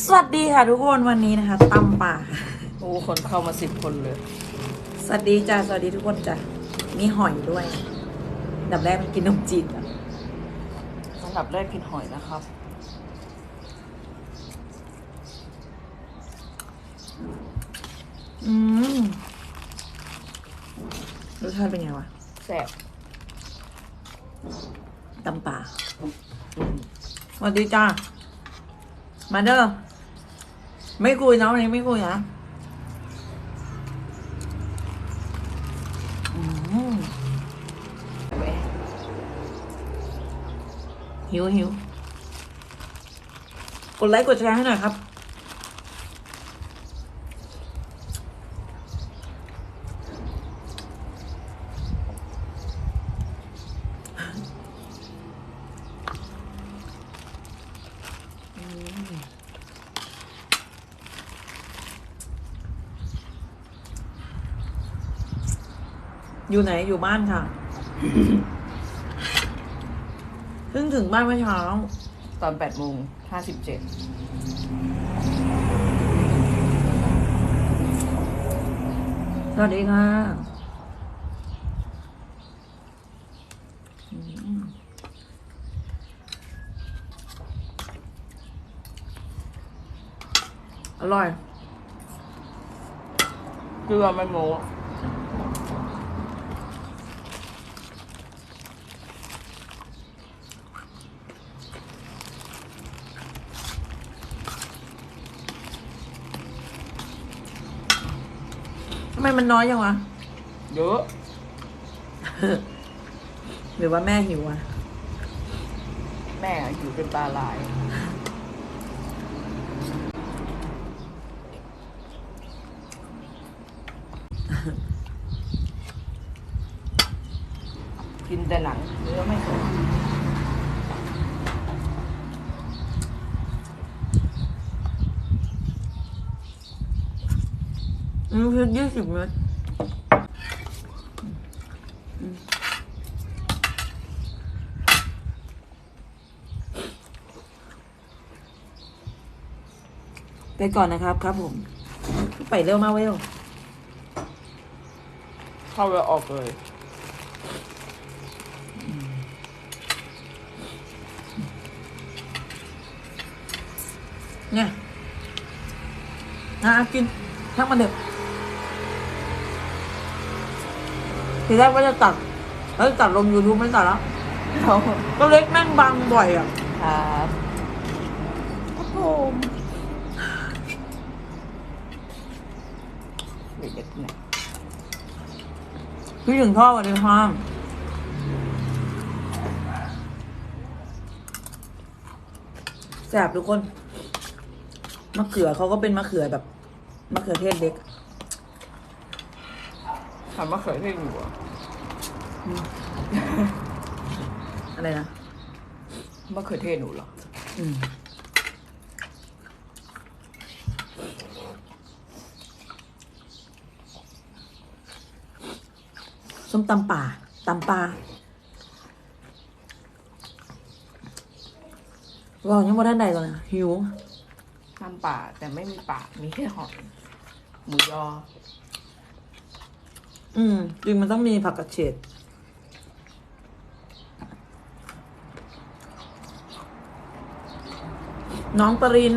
สวัสดีค่ะทุกคนวันนี้นะคะตำป่า โอ้คนเข้ามาสิบคนเลย สวัสดีจ้าสวัสดีทุกคนจ้ะมีหอยด้วยอันดับแรกมันกินนมจีนก่อนอันดับแรกกินหอยนะครับ อืมรสชาติเป็นไงวะแซ่บตำป่าสวัสดีจ้า มาเด้อไม่คุยนะวันนี้ไม่คุยนะหิวหิวกดไลค์กดแชร์ให้หน่อยครับ อยู่ไหนอยู่บ้านค่ะเพิ่งถึงบ้านเมื่อเช้า ตอนแปดโมงห้าสิบเจ็ดสวัสดีค่ะอืมอร่อยเกลือไม่โม ไมมันน้อยจังวะ เยอะหรือว่าแม่หิวอะแม่อยู่เป็นปลาลาย กินแต่หนังเนื้อไม่สด อืมคือยี่สิบเมตรอืมไปก่อนนะครับครับผม ไปเร็วมากเว้ยเข้าแล้วออกเลยเนี่ยอะกินทั้งมันเถอ ทีแรกว่าจะตัด แล้วตัดลง YouTube ไม่ตัดแล้วก็เล็กแม่งบังบ่อยอะครับครับผมเด็กๆเนี่ยพี่ถึงท่อวันนี้พ่ามแสบทุกคน มะเขือเขาก็เป็นมะเขือแบบ มะเขือเทศเล็ก ทำมะเขือเทศอยู่อะอะไรนะมะเขือเทศหนูเหรอ อืมส้มตำป่าตำปลาว่ายังบ่ท่านใดก่อนนะหิวน้ำป่าแต่ไม่มีป่ามีแค่หอยหมูยอ อืมจริงมันต้องมีผักกระเฉดน้องปริน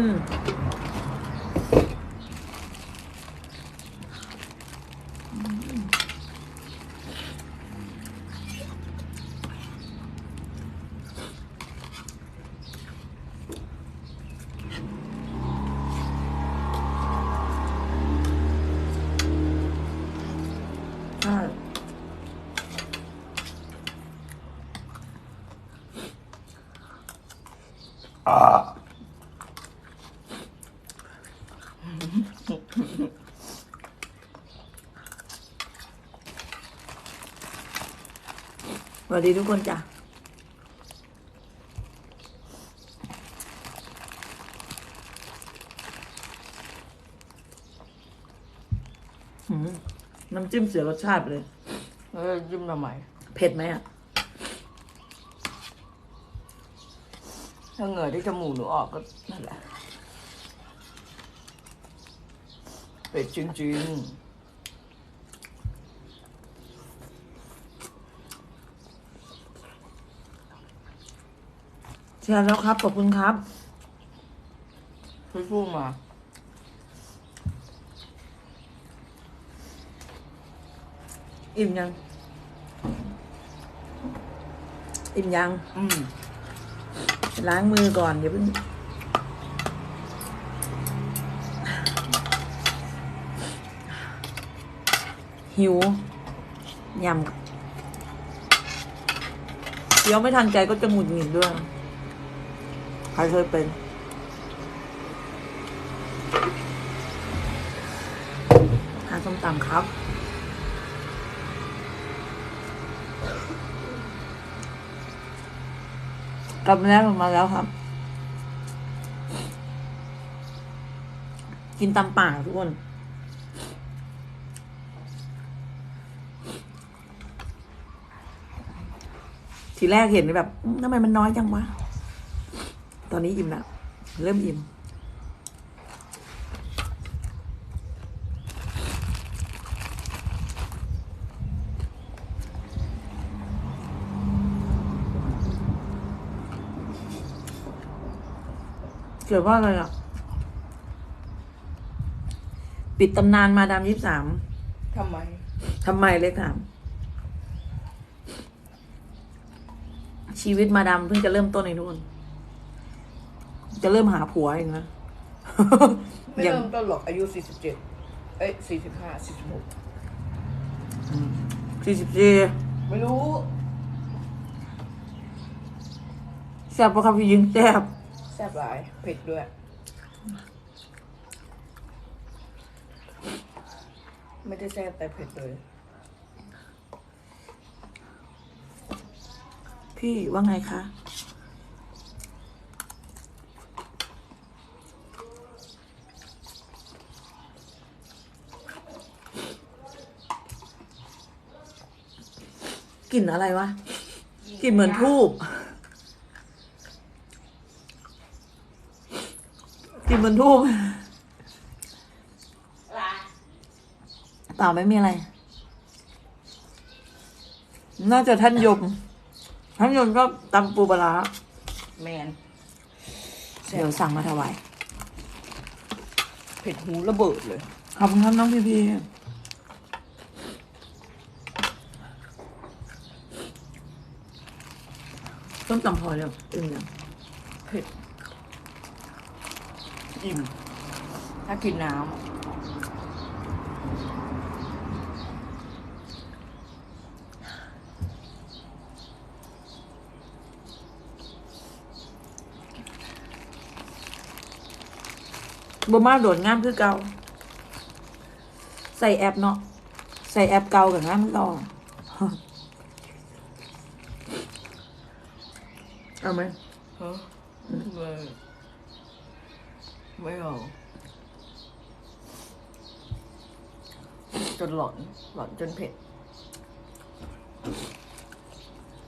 ใช่สวัสดีทุกค นจ้ะหืมน้ำจิ้มเสียรสชาติไปเลยแล้วจิ้มทำไมเผ็ดไหมอะ ถ้าเหงื่อที่จมูกหนูออกก็นั่นแหละเผ็ดจริงแชร์แล้วครับ ขอบคุณครับ ๆพี่พูดมา อิ่มยัง อิ่มยัง อืมล้างมือก่อนเดี๋ยวเพิ่งหิวยำเดี๋ยวไม่ทันใจก็จะหงุดหงิดด้วย ใครเคยเป็นทานส้มตำครับ กลับมาแล้วมาแล้วครับ กินตำป่าทุกคนทีแรกเห็นแบบทำไมมันน้อยจังวะ ตอนนี้อิ่มแล้วเริ่มอิ่ม เกิดว่าอะไรอะ ปิดตำนานมาดามยี่สามทำไมทำไมเล็กถามชีวิตมาดามเพิ่งจะเริ่มต้นในนู่น จะเริ่มหาผัวเองนะไม่ยังเริ่มต้นหรอกอายุสี่สิบเจ็ดเอ้ยสี่สิบห้าสี่สิบหกสี่สิบสี่ไม่รู้แซ่บปะครับพี่ยิงแซ่บ แซ่บหลายเผ็ดด้วย ไม่ได้แซ่บแต่เผ็ดเลยพี่ว่าไงคะ กลิ่นอะไรวะ กลิ่นเหมือนทูบ กลิ่นเหมือนทูบเปล่าไม่มีอะไร น่าจะท่านยม ท่านยมก็ตำปูปลาร้าแมนแซ่เดี๋ยบวสั่งมาถวายเผ็ดหูระเบิดเลย ขอบคุณครับน้องพีพีต้มตำพอแล้วอื่นยังเผ็ด อิ่มถ้ากินน้บ่มาโดดงามคือเก่า ใส่แอปเนาะ ใส่แอปเก่ากับงามคือเก่าเอาไหมำฮะ ไม่ไม่เอาจนหลอน หลอนจนเผ็ด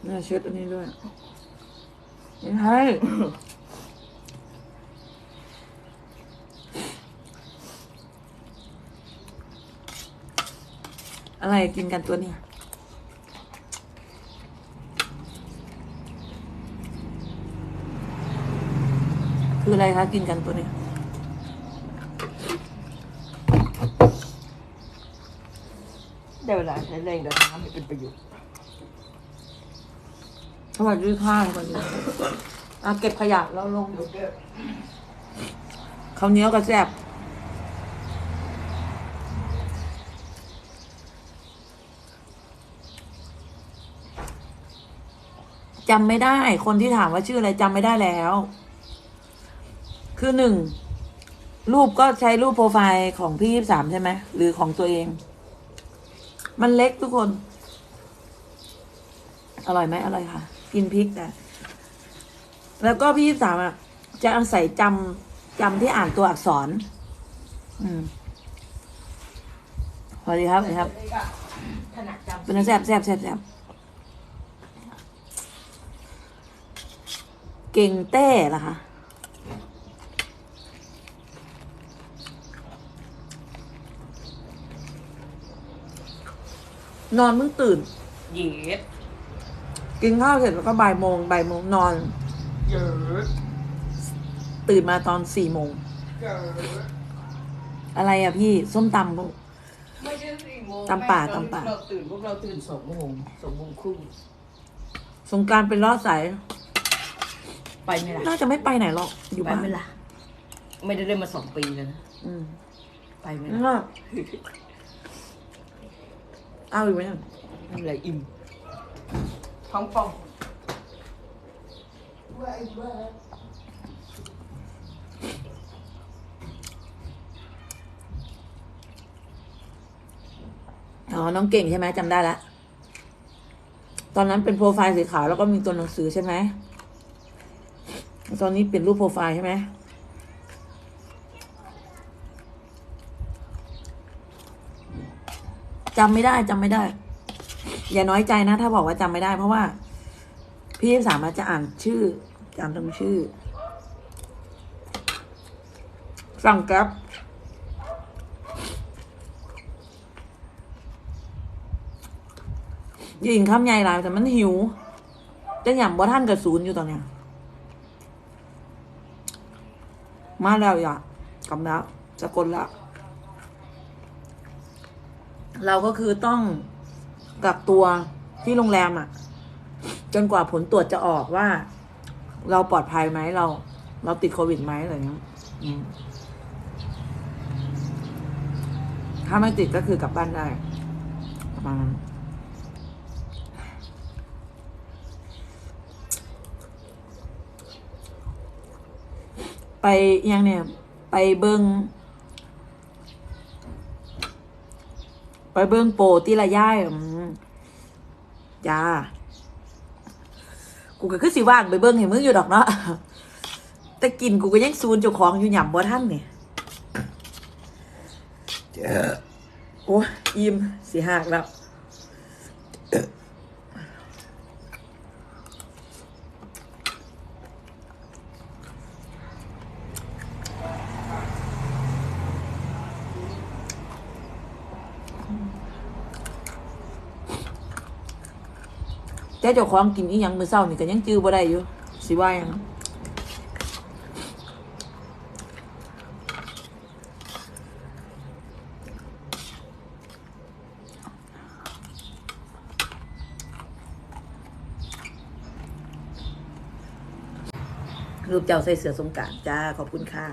น่าเช็ดอันนี้ด้วยไม่ให้ อะไรกินกันตัวนี้คืออะไรคะกินกันตัวนี้ ได้เวลาใช้แรงดันน้ำให้เป็นประโยชน์ สวัสดีค่ะสวัสดีค่ะอะเก็บขยะแล้วลงข้าวเหนียวกับแซ่บจำไม่ได้ คนที่ถามว่าชื่ออะไรจำไม่ได้แล้ว คือหนึ่ง รูปก็ใช้รูปโปรไฟล์ของพี่ยี่สามใช่ไหม หรือของตัวเอง มันเล็กทุกคน อร่อยไหมอร่อยค่ะ กินพริกแต่แล้วก็พี่ยี่สามอะ จะอาศัยจำจำที่อ่านตัวอักษร อืมสวัสดีครับสวัสดีครับถนัดจำเป็นแซ่บแซ่บแซ่บแซ่บเก่งเต้เหรอคะ นอนเพิ่งตื่น เย็ดกินข้าวเสร็จแล้วก็บ่ายโมงบ่ายโมงนอน เย็ดตื่นมาตอนสี่โมง เย็ดอะไรอะพี่ ส้มตำลูก ไม่ใช่สี่โมงตำป่าแม่ตำป่า เราตื่นพวกเราตื่นสองโมงสองโมงครึ่งสงกรารเป็นรอดสายไปไหมล่ะน่าจะไม่ไปไหนหรอก อยู่ไปบ้านไหมล่ะไม่ได้เล่นมาสองปีแล้วนะ อืมไปไหมนั่นล่ะก็ เอาอีกไหมเนี่ยไม่เป็นไรอิ่ม ท้องป่องอ๋อ น้องเก่งใช่ไหมจำได้ละ ตอนนั้นเป็นโปรไฟล์สีขาวแล้วก็มีตัวหนังสือใช่ไหม ตอนนี้เปลี่ยนรูปโปรไฟล์ใช่ไหม จำไม่ได้จำไม่ได้ อย่าน้อยใจนะ ถ้าบอกว่าจำไม่ได้ เพราะว่า พี่สามารถจะอ่านชื่อจำทั้งชื่อ สั่งแก๊ปยิงคำใหญ่หลายแต่มันหิวจะหย่ำบ่ท่านกับศูนย์อยู่ตอนเนี้ยมาแล้วอย่ากำแล้วจะกดละ เราก็คือต้องกักตัวที่โรงแรมอะ่ะ จนกว่าผลตรวจจะออกว่า เราปลอดภัยไหมเรา เราติดโควิดไหมอะไรเงี้ยถ้าไม่ติดก็คือกลับบ้านได้ประมาณนั้นไปยังเนี่ย ไปเบิง ไปเบิ้งโปรที่ละย่ายอืมจ้า กูก็คือสิว่างไปเบิ้งเห็นมึงอยู่ดอกเนาะแต่กินกูก็ยังซูนเจ้าของอยู่หย่ำบ่ท่านเนี่ยโอ้ยอิ่มสิหักแล้ว แต่เจ้าของกินอีหยังมือเช้านี่ก็ยังจื้อบ่ได้อยู่สิว่าหยังรูปเจ้าใส่เสือสงการจ้า ขอบคุณค่ะ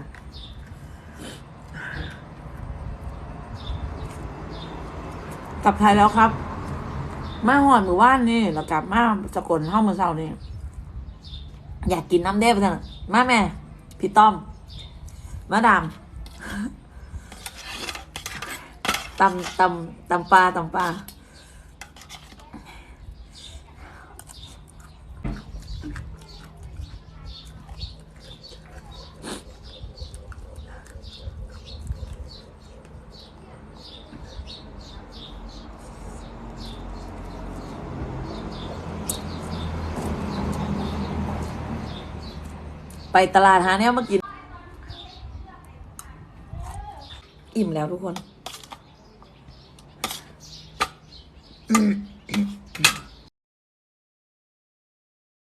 กลับไทยแล้วครับ มาหอนมือว่านนี่แล้วกลับมาสกลห้องมือเช้านี่อยากกินน้ำเด้ไปจังมาแม่ พี่ต้อม มาดามตำตำตำปลาตำปลา ไปตลาดหาเนี่ยมากิน อิ่มแล้วทุกคน